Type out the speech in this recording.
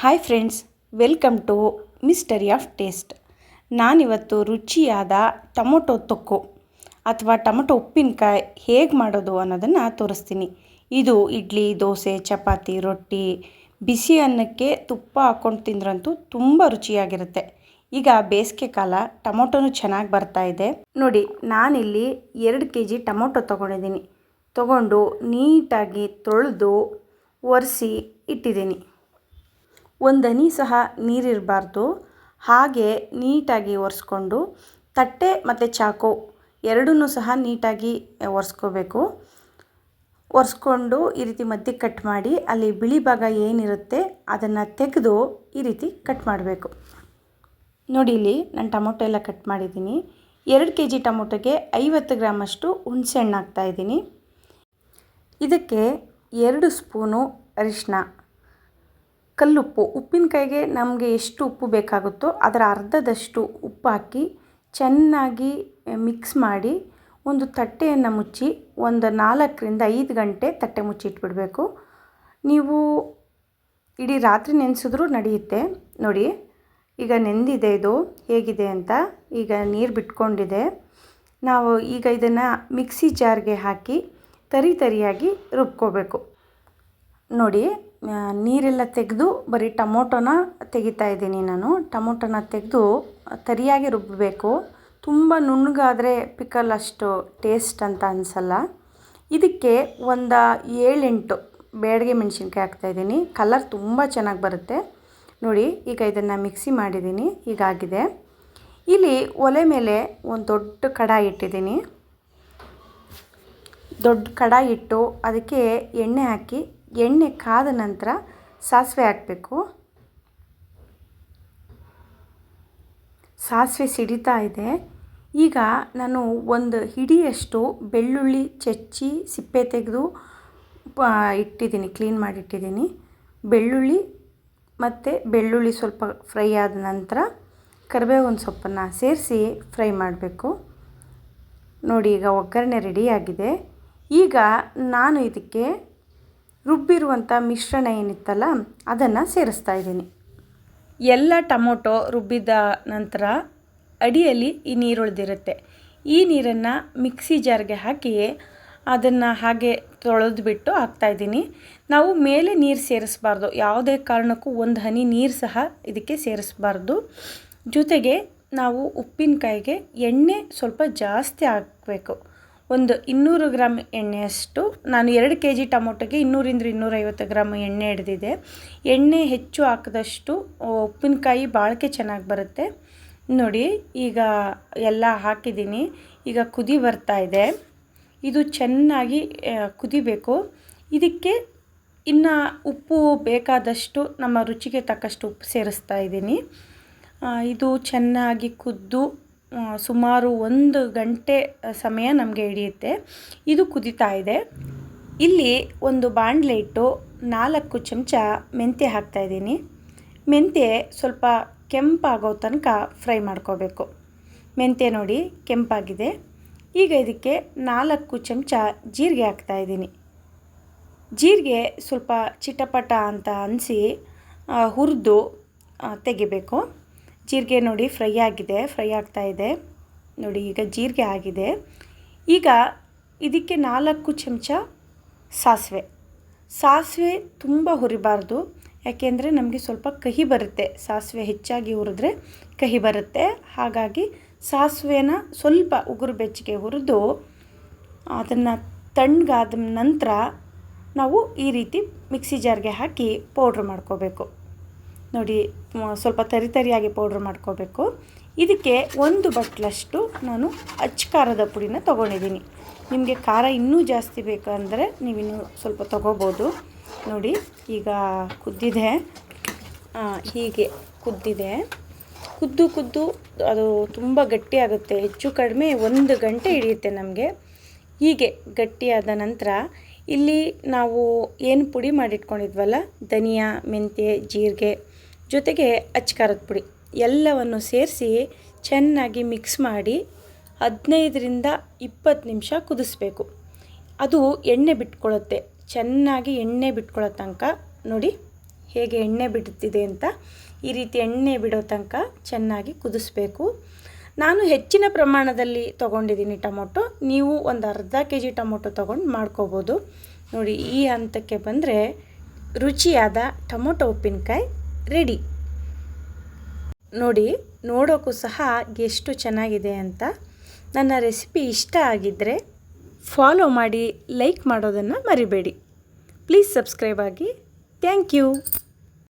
Hi friends welcome to mystery of taste ನಾನಿವತ್ತು ರುಚಿಯಾದ tomato ತೊಕ್ಕು, ಅಥವಾ ಟೊಮೊಟೊ ಉಪ್ಪಿನಕಾಯಿ ಹೇಗೆ ಮಾಡೋದು ಅನ್ನೋದನ್ನು ತೋರಿಸ್ತೀನಿ. ಇದು ಇಡ್ಲಿ, ದೋಸೆ, ಚಪಾತಿ, ರೊಟ್ಟಿ, ಬಿಸಿ ಅನ್ನಕ್ಕೆ ತುಪ್ಪ ಹಾಕ್ಕೊಂಡು ತಿಂದ್ರಂತೂ ತುಂಬ ರುಚಿಯಾಗಿರುತ್ತೆ. ಈಗ ಬೇಸಿಗೆ ಕಾಲ, ಟೊಮೊಟೊನೂ ಚೆನ್ನಾಗಿ ಬರ್ತಾ ಇದೆ. ನೋಡಿ, ನಾನಿಲ್ಲಿ ಎರಡು ಕೆ ಜಿ ಟೊಮೊಟೊ ತೊಗೊಂಡಿದ್ದೀನಿ. ತೊಗೊಂಡು ನೀಟಾಗಿ ತೊಳೆದು ಒರೆಸಿ ಇಟ್ಟಿದ್ದೀನಿ. ಒಂದು ಹನಿ ಸಹ ನೀರಿರಬಾರ್ದು. ಹಾಗೆ ನೀಟಾಗಿ ಒರೆಸ್ಕೊಂಡು ತಟ್ಟೆ ಮತ್ತು ಚಾಕು ಎರಡನ್ನೂ ಸಹ ನೀಟಾಗಿ ಒರೆಸ್ಕೋಬೇಕು. ಒರೆಸ್ಕೊಂಡು ಈ ರೀತಿ ಮಧ್ಯೆ ಕಟ್ ಮಾಡಿ ಅಲ್ಲಿ ಬಿಳಿ ಭಾಗ ಏನಿರುತ್ತೆ ಅದನ್ನು ತೆಗೆದು ಈ ರೀತಿ ಕಟ್ ಮಾಡಬೇಕು. ನೋಡಿ ಇಲ್ಲಿ ನಾನು ಟೊಮೊಟೊ ಎಲ್ಲ ಕಟ್ ಮಾಡಿದ್ದೀನಿ. ಎರಡು ಕೆ ಜಿ ಟೊಮೊಟೊಗೆ ಐವತ್ತು ಗ್ರಾಮಷ್ಟು ಹುಣಸೆಹಣ್ಣು ಹಾಕ್ತಾಯಿದ್ದೀನಿ ಇದಕ್ಕೆ ಎರಡು ಸ್ಪೂನು ಅರಿಶಿನ ಕಲ್ಲುಪ್ಪು. ಉಪ್ಪಿನಕಾಯಿಗೆ ನಮಗೆ ಎಷ್ಟು ಉಪ್ಪು ಬೇಕಾಗುತ್ತೋ ಅದರ ಅರ್ಧದಷ್ಟು ಉಪ್ಪು ಹಾಕಿ ಚೆನ್ನಾಗಿ ಮಿಕ್ಸ್ ಮಾಡಿ ಒಂದು ತಟ್ಟೆಯನ್ನು ಮುಚ್ಚಿ ಒಂದು ನಾಲ್ಕರಿಂದ ಐದು ಗಂಟೆ ತಟ್ಟೆ ಮುಚ್ಚಿಟ್ಬಿಡಬೇಕು ನೀವು ಇಡೀ ರಾತ್ರಿ ನೆನೆಸಿದ್ರೂ ನಡೆಯುತ್ತೆ. ನೋಡಿ, ಈಗ ನೆಂದಿದೆ ಇದು. ಹೇಗಿದೆ ಅಂತ ಈಗ ನೀರು ಬಿಟ್ಕೊಂಡಿದೆ. ನಾವು ಈಗ ಇದನ್ನು ಮಿಕ್ಸಿ ಜಾರ್ಗೆ ಹಾಕಿ ತರಿ ತರಿಯಾಗಿ ರುಬ್ಕೋಬೇಕು. ನೋಡಿ ನೀರೆಲ್ಲ ತೆಗೆದು ಬರೀ ಟೊಮೊಟೊನ ತೆಗಿತಾ ಇದ್ದೀನಿ ನಾನು. ಟೊಮೊಟೊನ ತೆಗೆದು ತರಿಯಾಗಿ ರುಬ್ಬಬೇಕು ತುಂಬ ನುಣ್ಣಗಾದರೆ ಪಿಕಲ್ ಅಷ್ಟು ಟೇಸ್ಟ್ ಅಂತ ಅನಿಸಲ್ಲ. ಇದಕ್ಕೆ ಒಂದು ಏಳೆಂಟು ಬೇಡಿಗೆ ಮೆಣಸಿನ್ಕಾಯಿ ಹಾಕ್ತಾಯಿದ್ದೀನಿ ಕಲರ್ ತುಂಬ ಚೆನ್ನಾಗಿ ಬರುತ್ತೆ. ನೋಡಿ, ಈಗ ಇದನ್ನು ಮಿಕ್ಸಿ ಮಾಡಿದ್ದೀನಿ. ಹೀಗಾಗಿದೆ ಇಲ್ಲಿ ಒಲೆ ಮೇಲೆ ಒಂದು ದೊಡ್ಡ ಕಡಾಯಿ ಇಟ್ಟಿದ್ದೀನಿ. ದೊಡ್ಡ ಕಡಾಯಿ ಇಟ್ಟು ಅದಕ್ಕೆ ಎಣ್ಣೆ ಹಾಕಿ ಎಣ್ಣೆ ಕಾದ ನಂತರ ಸಾಸಿವೆ ಹಾಕಬೇಕು. ಸಾಸಿವೆ ಸಿಡಿತಾ ಇದೆ. ಈಗ ನಾನು ಒಂದು ಹಿಡಿಯಷ್ಟು ಬೆಳ್ಳುಳ್ಳಿ ಚಚ್ಚಿ ಸಿಪ್ಪೆ ತೆಗೆದು ಇಟ್ಟಿದ್ದೀನಿ, ಕ್ಲೀನ್ ಮಾಡಿಟ್ಟಿದ್ದೀನಿ. ಬೆಳ್ಳುಳ್ಳಿ ಮತ್ತು ಬೆಳ್ಳುಳ್ಳಿ ಸ್ವಲ್ಪ ಫ್ರೈ ಆದ ನಂತರ ಕರಿಬೇವಿನ ಸೊಪ್ಪನ್ನು ಸೇರಿಸಿ ಫ್ರೈ ಮಾಡಬೇಕು. ನೋಡಿ, ಈಗ ಒಗ್ಗರಣೆ ರೆಡಿಯಾಗಿದೆ ಈಗ ನಾನು ಇದಕ್ಕೆ ರುಬ್ಬಿರುವಂಥ ಮಿಶ್ರಣ ಏನಿತ್ತಲ್ಲ, ಅದನ್ನು ಸೇರಿಸ್ತಾ ಇದ್ದೀನಿ. ಎಲ್ಲ ಟೊಮೊಟೊ ರುಬ್ಬಿದ ನಂತರ ಅಡಿಯಲ್ಲಿ ಈ ನೀರು ಉಳಿದಿರುತ್ತೆ. ಈ ನೀರನ್ನು ಮಿಕ್ಸಿ ಜಾರ್ಗೆ ಹಾಕಿ ಅದನ್ನು ಹಾಗೆ ತೊಳೆದ್ಬಿಟ್ಟು ಹಾಕ್ತಾಯಿದ್ದೀನಿ ನಾವು ಮೇಲೆ ನೀರು ಸೇರಿಸಬಾರ್ದು, ಯಾವುದೇ ಕಾರಣಕ್ಕೂ ಒಂದು ಹನಿ ನೀರು ಸಹ ಇದಕ್ಕೆ ಸೇರಿಸಬಾರ್ದು. ಜೊತೆಗೆ ನಾವು ಉಪ್ಪಿನಕಾಯಿಗೆ ಎಣ್ಣೆ ಸ್ವಲ್ಪ ಜಾಸ್ತಿ ಹಾಕಬೇಕು. ಒಂದು ಇನ್ನೂರು ಗ್ರಾಮ್ ಎಣ್ಣೆಯಷ್ಟು, ನಾನು ಎರಡು ಕೆ ಜಿ ಟೊಮೊಟೊಗೆ ಇನ್ನೂರಿಂದ ಇನ್ನೂರೈವತ್ತು ಗ್ರಾಮ್ ಎಣ್ಣೆ ಹಿಡ್ದಿದೆ. ಎಣ್ಣೆ ಹೆಚ್ಚು ಹಾಕಿದಷ್ಟು ಉಪ್ಪಿನಕಾಯಿ ಬಾಳಿಕೆ ಚೆನ್ನಾಗಿ ಬರುತ್ತೆ. ನೋಡಿ, ಈಗ ಎಲ್ಲ ಹಾಕಿದ್ದೀನಿ. ಈಗ ಕುದಿ ಬರ್ತಾ ಇದೆ. ಇದು ಚೆನ್ನಾಗಿ ಕುದಿಬೇಕು. ಇದಕ್ಕೆ ಇನ್ನು ಉಪ್ಪು ಬೇಕಾದಷ್ಟು, ನಮ್ಮ ರುಚಿಗೆ ತಕ್ಕಷ್ಟು ಉಪ್ಪು ಸೇರಿಸ್ತಾ ಇದ್ದೀನಿ. ಇದು ಚೆನ್ನಾಗಿ ಕುದ್ದು ಸುಮಾರು ಒಂದು ಗಂಟೆ ಸಮಯ ನಮಗೆ ಹಿಡಿಯುತ್ತೆ. ಇದು ಕುದೀತಾ ಇದೆ. ಇಲ್ಲಿ ಒಂದು ಬಾಣಲೆ ಇಟ್ಟು ನಾಲ್ಕು ಚಮಚ ಮೆಂತ್ಯ ಹಾಕ್ತಾಯಿದ್ದೀನಿ ಮೆಂತ್ಯ ಸ್ವಲ್ಪ ಕೆಂಪಾಗೋ ತನಕ ಫ್ರೈ ಮಾಡ್ಕೋಬೇಕು. ಮೆಂತ್ಯ ನೋಡಿ ಕೆಂಪಾಗಿದೆ. ಈಗ ಇದಕ್ಕೆ ನಾಲ್ಕು ಚಮಚ ಜೀರಿಗೆ ಹಾಕ್ತಾಯಿದ್ದೀನಿ ಜೀರಿಗೆ ಸ್ವಲ್ಪ ಚಿಟಪಟ ಅಂತ ಅನಿಸಿ ಹುರಿದು ತೆಗಿಬೇಕು. ಜೀರಿಗೆ ನೋಡಿ ಫ್ರೈ ಆಗಿದೆ, ಫ್ರೈ ಆಗ್ತಾ ಇದೆ. ನೋಡಿ ಈಗ ಜೀರಿಗೆ ಆಗಿದೆ. ಈಗ ಇದಕ್ಕೆ ನಾಲ್ಕು ಚಮಚ ಸಾಸಿವೆ. ಸಾಸಿವೆ ತುಂಬ ಹುರಿಬಾರ್ದು, ಯಾಕೆಂದರೆ ನಮಗೆ ಸ್ವಲ್ಪ ಕಹಿ ಬರುತ್ತೆ. ಸಾಸಿವೆ ಹೆಚ್ಚಾಗಿ ಹುರಿದ್ರೆ ಕಹಿ ಬರುತ್ತೆ. ಹಾಗಾಗಿ ಸಾಸಿವೆನ ಸ್ವಲ್ಪ ಉಗುರು ಬೆಚ್ಚಗೆ ಹುರಿದು ಅದನ್ನು ತಣ್ಣಗಾದ ನಂತರ ನಾವು ಈ ರೀತಿ ಮಿಕ್ಸಿ ಜಾರ್ಗೆ ಹಾಕಿ ಪೌಡ್ರ್ ಮಾಡ್ಕೋಬೇಕು. ನೋಡಿ ಸ್ವಲ್ಪ ತರಿ ತರಿಯಾಗಿ ಪೌಡ್ರ್ ಮಾಡ್ಕೋಬೇಕು. ಇದಕ್ಕೆ ಒಂದು ಬಟ್ಲಷ್ಟು ನಾನು ಅಚ್ಚ ಖಾರದ ಪುಡಿನ ತೊಗೊಂಡಿದ್ದೀನಿ. ನಿಮಗೆ ಖಾರ ಇನ್ನೂ ಜಾಸ್ತಿ ಬೇಕಂದರೆ ನೀವಿನ್ನೂ ಸ್ವಲ್ಪ ತೊಗೋಬೋದು. ನೋಡಿ, ಈಗ ಕುದ್ದಿದೆ. ಹೀಗೆ ಕುದ್ದಿದೆ. ಕುದ್ದು ಕುದ್ದು ಅದು ತುಂಬ ಗಟ್ಟಿಯಾಗುತ್ತೆ ಹೆಚ್ಚು ಕಡಿಮೆ ಒಂದು ಗಂಟೆ ಹಿಡಿಯುತ್ತೆ ನಮಗೆ. ಹೀಗೆ ಗಟ್ಟಿಯಾದ ನಂತರ ಇಲ್ಲಿ ನಾವು ಏನು ಪುಡಿ ಮಾಡಿಟ್ಕೊಂಡಿದ್ವಲ್ಲ? ಧನಿಯಾ, ಮೆಂತ್ಯ, ಜೀರಿಗೆ ಜೊತೆಗೆ ಅಚ್ಕಾರದ ಪುಡಿ ಎಲ್ಲವನ್ನು ಸೇರಿಸಿ ಚೆನ್ನಾಗಿ ಮಿಕ್ಸ್ ಮಾಡಿ ಹದಿನೈದರಿಂದ ಇಪ್ಪತ್ತು ನಿಮಿಷ ಕುದಿಸ್ಬೇಕು. ಅದು ಎಣ್ಣೆ ಬಿಟ್ಕೊಳ್ಳುತ್ತೆ. ಚೆನ್ನಾಗಿ ಎಣ್ಣೆ ಬಿಟ್ಕೊಳ್ಳೋ ತನಕ ನೋಡಿ ಹೇಗೆ ಎಣ್ಣೆ ಬಿಡುತ್ತಿದೆ ಅಂತ ಈ ರೀತಿ ಎಣ್ಣೆ ಬಿಡೋ ತನಕ ಚೆನ್ನಾಗಿ ಕುದಿಸ್ಬೇಕು. ನಾನು ಹೆಚ್ಚಿನ ಪ್ರಮಾಣದಲ್ಲಿ ತೊಗೊಂಡಿದ್ದೀನಿ ಟೊಮೊಟೊ. ನೀವು ಒಂದು ಅರ್ಧ ಕೆ ಜಿ ಟೊಮೊಟೊ ತೊಗೊಂಡು ಮಾಡ್ಕೋಬೋದು. ನೋಡಿ ಈ ಹಂತಕ್ಕೆ ಬಂದರೆ ರುಚಿಯಾದ ಟೊಮೊಟೊ ಉಪ್ಪಿನಕಾಯಿ ರೆಡಿ. ನೋಡಿ ನೋಡೋಕ್ಕೂ ಸಹ ಎಷ್ಟು ಚೆನ್ನಾಗಿದೆ ಅಂತ. ನನ್ನ ರೆಸಿಪಿ ಇಷ್ಟ ಆಗಿದ್ದರೆ ಫಾಲೋ ಮಾಡಿ, ಲೈಕ್ ಮಾಡೋದನ್ನು ಮರಿಬೇಡಿ. ಪ್ಲೀಸ್ ಸಬ್ಸ್ಕ್ರೈಬ್ ಆಗಿ. Thank you.